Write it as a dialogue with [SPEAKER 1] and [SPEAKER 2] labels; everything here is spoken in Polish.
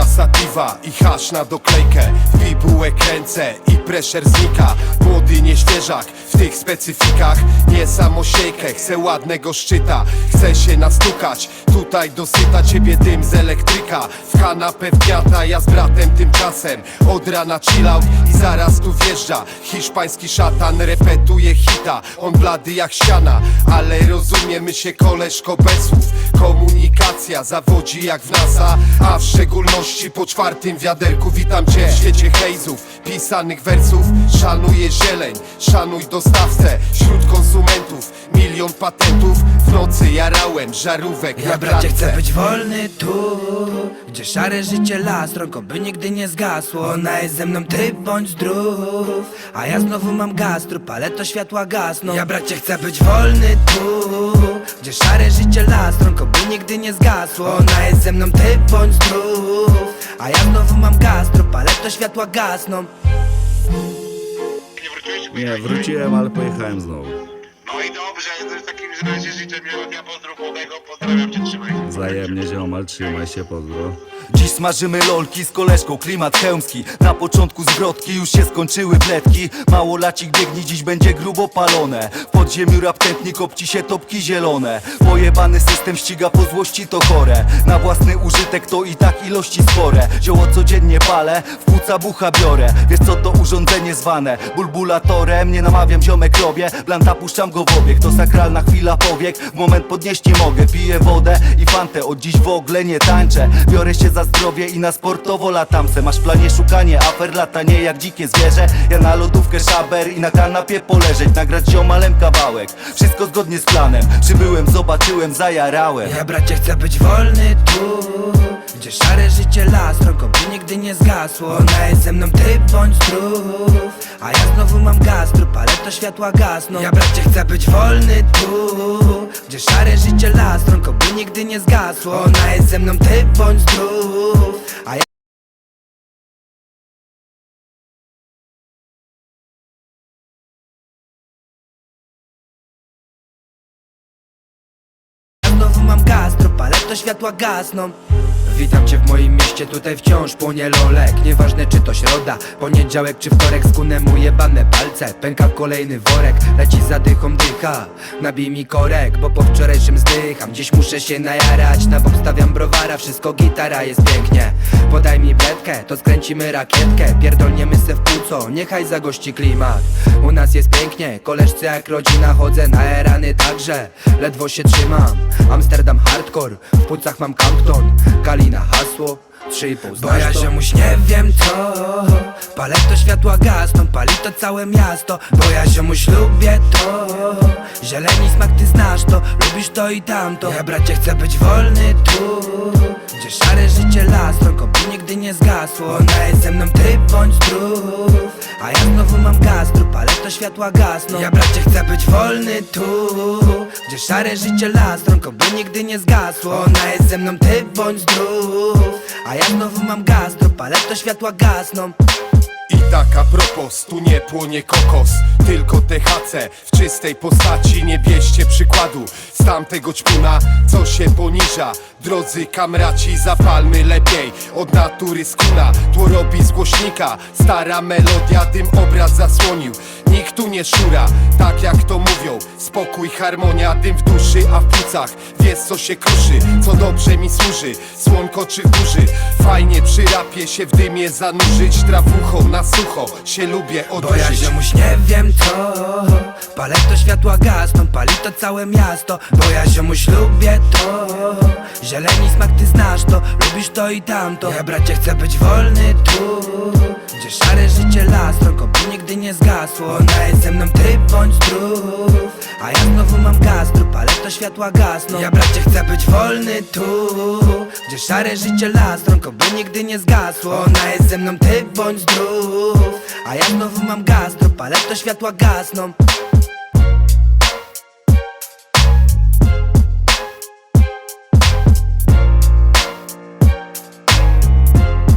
[SPEAKER 1] sativa i hasz na doklejkę. Bibułek ręce i pressure znika. Młody nieświeżak w tych specyfikach. Nie samosiejkę, chcę ładnego szczyta. Chcę się nastukać, tutaj dosyta ciebie dym z elektryka. W kanapę wgniata, ja z bratem tymczasem. Od rana chillout i zaraz tu wjeżdża. Hiszpański szatan repetuje hita. On blady jak ściana, ale rozumiemy się koleżko bez słów Komunikacja zawodzi jak w NASA A w szczególności po czwartym wiaderku Witam cię w świecie hejzów Pisanych wersów. Szanuję zieleń, szanuj dostawcę Wśród konsumentów. Milion patentów W nocy jarałem żarówek
[SPEAKER 2] Ja
[SPEAKER 1] na
[SPEAKER 2] bracie chcę być wolny tu Gdzie szare życie las, rąko by nigdy nie zgasło. Ona jest ze mną, ty bądź zdrów A ja znowu mam gastrup, ale to światła gasną. Ja bracie chcę być wolny tu Gdzie szare życie las, rąko by nigdy nie zgasło Ona jest ze mną, ty bądź zdrów A ja znowu mam gastrup, ale to światła gasną
[SPEAKER 3] Nie wróciłeś?
[SPEAKER 4] Nie, wróciłem, ale pojechałem znowu.
[SPEAKER 3] No i dobrze, w takim razie życzę miłego dnia, pozdrów młodego, pozdrawiam cię, trzymaj się.
[SPEAKER 4] Wzajemnie ziomal, trzymaj się, pozdro.
[SPEAKER 5] Dziś smażymy lolki z koleżką, klimat chełmski. Na początku zwrotki, już się skończyły bledki Małolacik biegnie, dziś będzie grubo palone. W podziemiu rap tętni, kopci się topki zielone. Pojebany system ściga po złości to chore. Na własny użytek to i tak ilości spore. Zioło codziennie palę, w płuca bucha biorę. Wiesz co to urządzenie zwane bulbulatorem. Nie namawiam ziomek robię, blanta puszczam go w obieg. To sakralna chwila powiek, moment podnieść nie mogę. Piję wodę i fantę, od dziś w ogóle nie tańczę. Biorę się za zdrowie i na sportowo latam se Masz w planie szukanie afer, latanie jak dzikie zwierzę. Ja na lodówkę szaber i na kanapie poleżeć Nagrać ziomalem kawałek, wszystko zgodnie z planem. Przybyłem, zobaczyłem, zajarałem.
[SPEAKER 2] Ja bracie chcę być wolny tu Gdzie szare życie las, rąko by nigdy nie zgasło. Ona jest ze mną, ty bądź zdrów A ja znowu mam gastrup, ale to światła gasną. Ja bracie chcę być wolny tu Gdzie szare życie las, rąko by nigdy nie zgasło. Ona jest ze mną, ty bądź zdrów A ja Znowu mam gastrop, ale światła gasną. Witam cię w moim mieście, tutaj wciąż płonie lolek. Nieważne czy to środa, poniedziałek czy wtorek Skunę mu jebane palce, pęka kolejny worek Leci zadychą dycha, nabij mi korek Bo po wczorajszym zdycham, dziś muszę się najarać Na bok stawiam browara, wszystko gitara jest pięknie. Podaj mi bledkę, to skręcimy rakietkę. Pierdolniemy se w płuco, niechaj zagości klimat. U nas jest pięknie, koleżce jak rodzina Chodzę na erany także, ledwo się trzymam. Amsterdam hardcore, w płucach mam Campton Kalina hasło, 3,5 Bo ja ziomuś nie wiem co. Palę to światła gasną, pali to całe miasto. Bo ja ziomuś lubię to. Zieleni smak ty znasz to, lubisz to i tamto. Ja bracie chcę być wolny tu. Gdzie szare życie las, by nigdy nie zgasło. Ona jest ze mną, ty bądź zdrów. A ja znowu mam gastrup, ale to światła gasną. Ja bracie chcę być wolny tu Gdzie szare życie las, rąko by nigdy nie zgasło. Ona jest ze mną, ty bądź zdrów. A ja znowu mam gastrup, ale to światła gasną.
[SPEAKER 1] I tak a propos, tu nie płonie kokos Tylko THC w czystej postaci Nie bierzcie przykładu. Z tamtego ćpuna Co się poniża. Drodzy kamraci, zapalmy lepiej. Od natury skuna Tło robi z głośnika. Stara melodia, dym obraz zasłonił Tu nie szura, tak jak to mówią. Spokój, harmonia, dym w duszy, a w płucach Wiesz co się kruszy, co dobrze mi służy. Słonko czy w burzy. Fajnie przy rapie się w dymie zanurzyć. Trawuchą na sucho się lubię
[SPEAKER 2] Bo ja
[SPEAKER 1] odurzyć
[SPEAKER 2] ziomuś nie wiem co. Palę to światła gasną, pali to całe miasto. Bo ja ziomuś lubię to. Zieleni smak ty znasz to, lubisz to i tamto. Ja bracie chcę być wolny tu. Gdzie szare życie las, rąko by nigdy nie zgasło. Ona jest ze mną, ty bądź zdrów. A ja znowu mam gastrup, ale to światła gasną. Ja bracie chcę być wolny tu Gdzie szare życie las, rąko by nigdy nie zgasło. Ona jest ze mną, ty bądź zdrów A ja znowu mam gastrup, ale to światła gasną